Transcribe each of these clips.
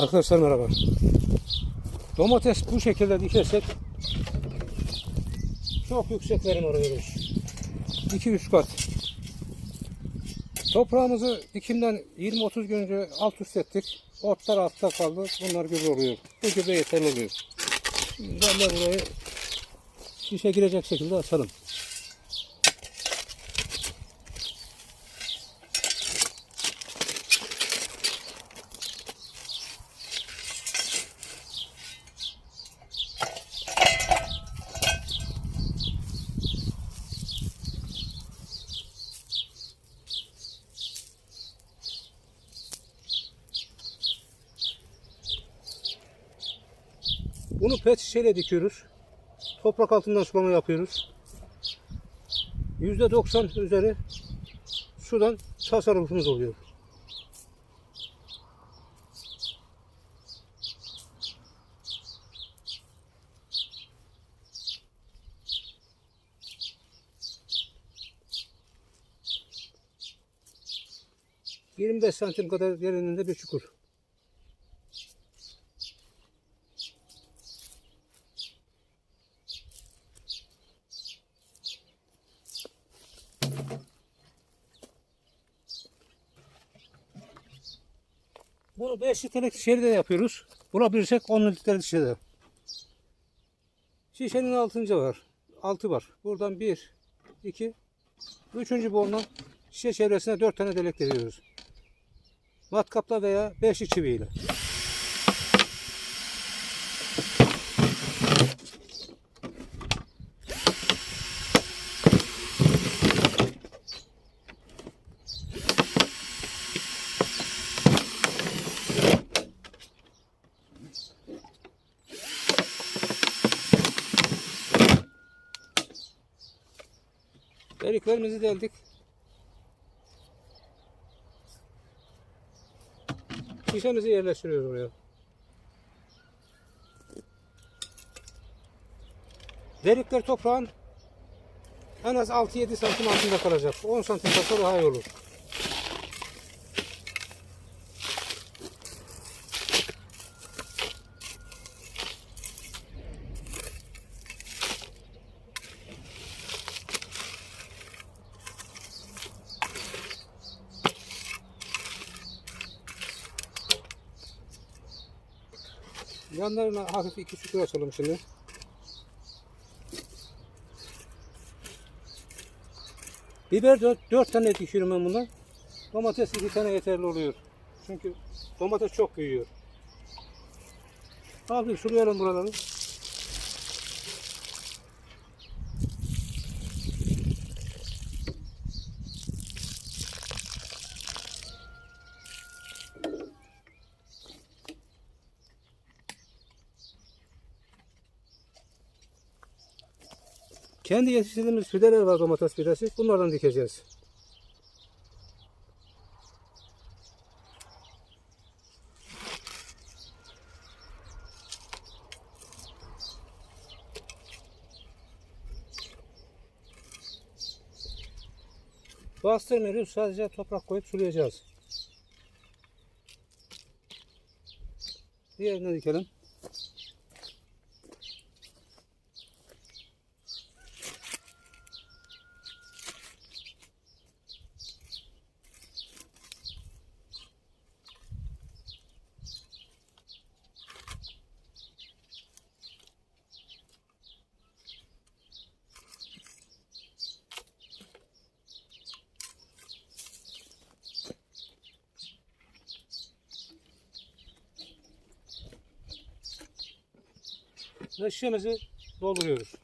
Arkadaşlar merhaba. Domates bu şekilde dikersek çok yüksek verim alıyoruz. 2-3 kat. Toprağımızı dikimden 20-30 gün önce alt üst ettik. Otlar altta kaldı. Bunlar gübre oluyor. Bu gübre yeterli oluyor. Ben de burayı şişe girecek şekilde açalım. Bunu pet şişeyle dikiyoruz. Toprak altından sulama yapıyoruz. %90 üzeri sudan tasarrufumuz oluyor. ...25 santim kadar derinliğinde bir çukur. Bunu 5 litrelik şişede de yapıyoruz. Bulabilirsek 10 litrelik şişede. Şişenin altınca var. Altı var. Buradan 1, 2, üçüncü boldan şişe çevresine 4 tane delik veriyoruz. Matkapla veya 5 çiviyle. Deliklerimizi deldik. Şişemizi yerleştiriyoruz buraya. Delikler toprağın en az 6-7 santim altında kalacak. 10 santim kalsa daha iyi olur. Yanlarına hafif iki çukur açalım şimdi. Biber dört, dört tane dikiyorum ben bundan. Domates iki tane yeterli oluyor. Çünkü domates çok büyüyor. Hafif sulayalım buraları. Kendi yetiştirdiğimiz fideler var domates fidesi. Bunlardan dikeceğiz. Bastırmıyoruz. Sadece toprak koyup sulayacağız. Diğerine dikelim. Ve şişemizi dolduruyoruz.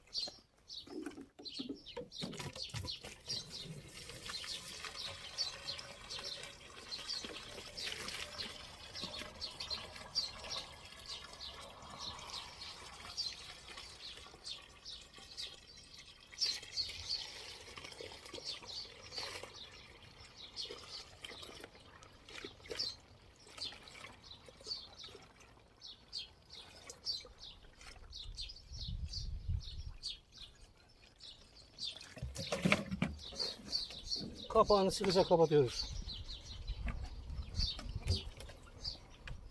Kapağını sıkıca kapatıyoruz.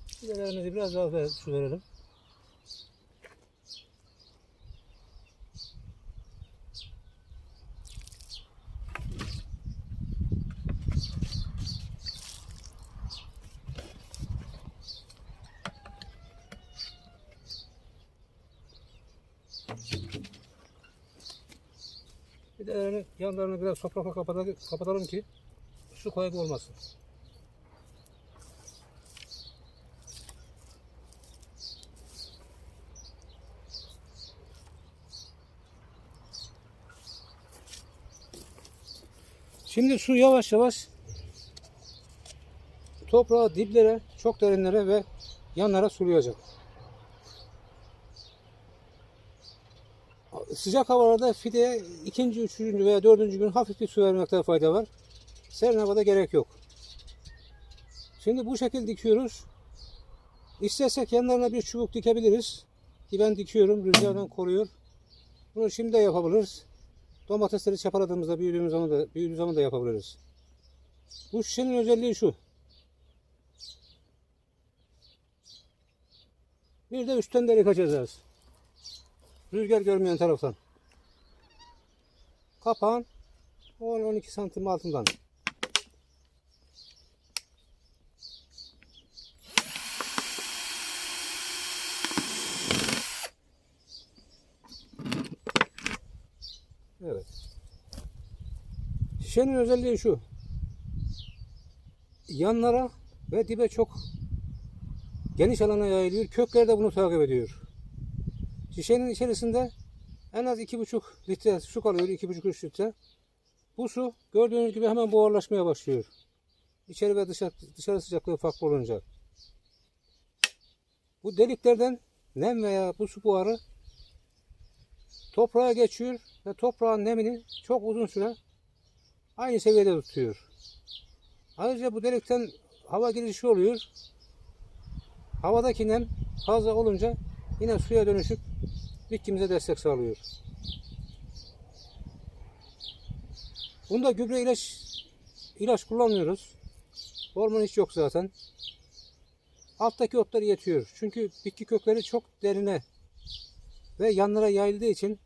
Fidelerimizi biraz daha su verelim. Fidelerini yanlarını biraz toprakla kapatalım, kapatalım ki su kaybı olmasın. Şimdi su yavaş yavaş toprağa, diplere, çok derinlere ve yanlara sulayacak. Sıcak havalarda fideye ikinci, üçüncü veya dördüncü gün hafif bir su vermekte fayda var. Serin havada gerek yok. Şimdi bu şekilde dikiyoruz. İstersek yanlarına bir çubuk dikebiliriz. Ki ben dikiyorum, rüzgardan koruyor. Bunu şimdi de yapabiliriz. Domatesleri çapaladığımızda büyüdüğümüz zaman da büyüdüğü zaman da yapabiliriz. Bu şişenin özelliği şu. Bir de üstten delik açacağız. Rüzgar görmeyen taraftan. Kapağın 10-12 santim altından. Evet. Şişenin özelliği şu. Yanlara ve dibe çok geniş alana yayılıyor. Kökler de bunu takip ediyor. Şişenin içerisinde en az 2,5 litre su kalıyor. 2,5-3 litre. Bu su gördüğünüz gibi hemen buharlaşmaya başlıyor. İçeri ve dışarı, dışarı sıcaklığı farklı olunca. Bu deliklerden nem veya bu su buharı toprağa geçiyor ve toprağın nemini çok uzun süre aynı seviyede tutuyor. Ayrıca bu delikten hava girişi oluyor. Havadaki nem fazla olunca yine suya dönüşüp bitkimize destek sağlıyor. Bunda gübre ilaç ilaç kullanmıyoruz. Hormon hiç yok zaten. Alttaki otlar yetiyor. Çünkü bitki kökleri çok derine ve yanlara yayıldığı için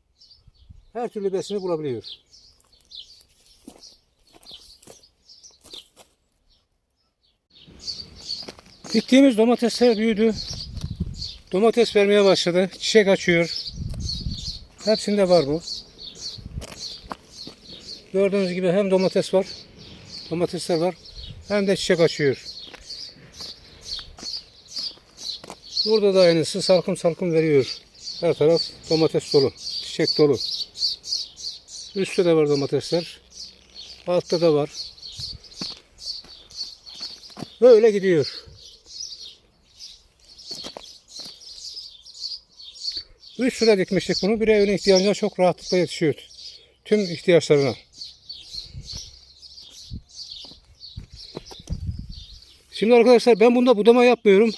her türlü besini bulabiliyor. Diktiğimiz domatesler büyüdü. Domates vermeye başladı. Çiçek açıyor. Hepsinde var bu. Gördüğünüz gibi hem domates var. Domatesler var. Hem de çiçek açıyor. Burada da aynısı salkım salkım veriyor. Her taraf domates dolu. Çiçek dolu. Üstte de var domatesler. Altta da var. Böyle gidiyor. Üç sıra dikmiştik bunu. Bir evin ihtiyacına çok rahatlıkla yetişiyor. Tüm ihtiyaçlarına. Şimdi arkadaşlar ben bunda budama yapmıyorum.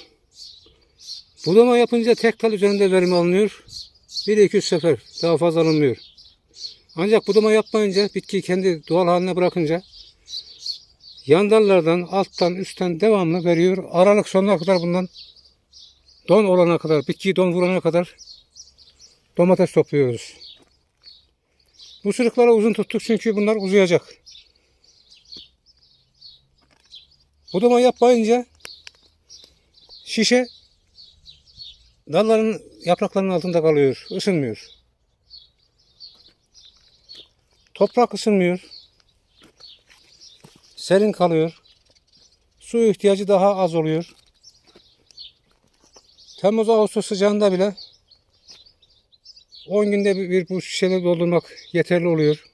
Budama yapınca tek dal üzerinde verim alınıyor. Bir iki üç sefer daha fazla alınmıyor. Ancak budama yapmayınca bitkiyi kendi doğal haline bırakınca yan dallardan alttan üstten devamlı veriyor. Aralık sonuna kadar bundan don olana kadar bitkiyi don vurana kadar domates topluyoruz. Bu sırıkları uzun tuttuk çünkü bunlar uzayacak. Budama yapmayınca şişe dalların yapraklarının altında kalıyor. ısınmıyor. Toprak ısınmıyor. Serin kalıyor. Su ihtiyacı daha az oluyor. Temmuz Ağustos sıcağında bile 10 günde bir, bu şişeleri doldurmak yeterli oluyor.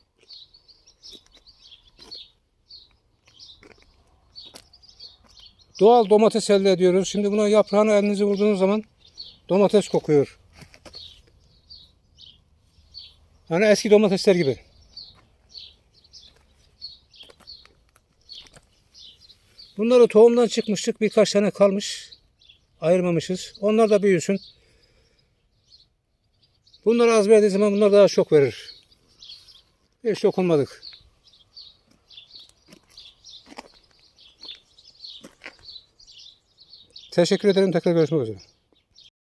Doğal domates elde ediyoruz. Şimdi buna yaprağını elinizi vurduğunuz zaman domates kokuyor. Hani eski domatesler gibi. Bunları tohumdan çıkmıştık. Birkaç tane kalmış. Ayırmamışız. Onlar da büyüsün. Bunları az verdiği zaman bunlar daha çok verir. Hiç dokunmadık. Teşekkür ederim. Tekrar görüşmek üzere.